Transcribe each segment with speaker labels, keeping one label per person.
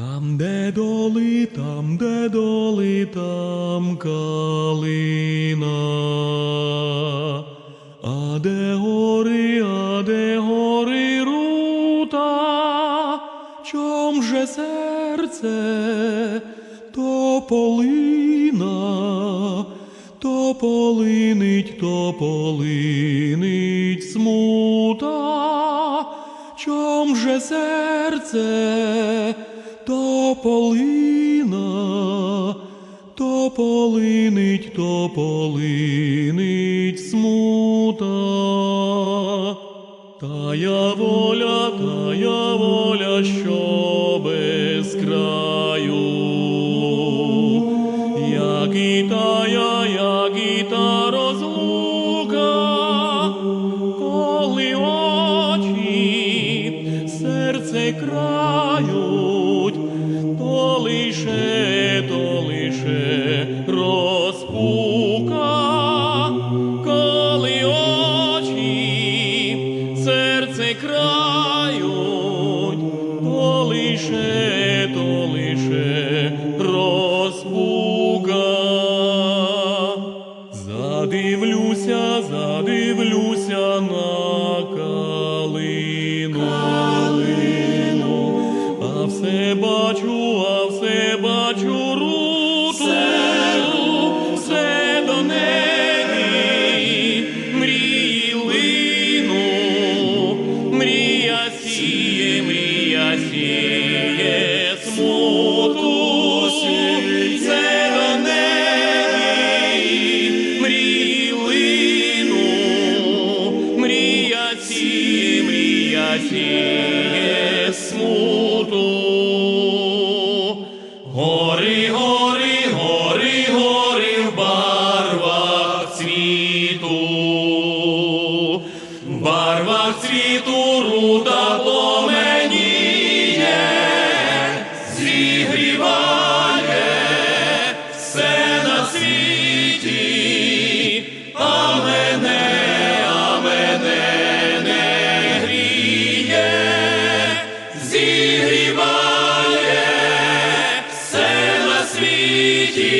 Speaker 1: Там, де доли, там, де доли, там калина. А де гори, а де гори рута, чом же серце, то полина, то полинить, то полинить смута, чом же серце, то полина, то полинить, то полинить смута. Тая воля, тая воля, що без краю, як і тая, як і та розлука, коли очі серце крають, серце крають, то лише, то лише розпука. Задивлюся, задивлюся на калину, сіє смуту, все. Гори, гори, гори, гори в барвах цвіту, в барвах цвіту руда помер. зігріває все на світі, а мене, а мене не гріє, зігріває все на світі.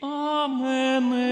Speaker 1: А мене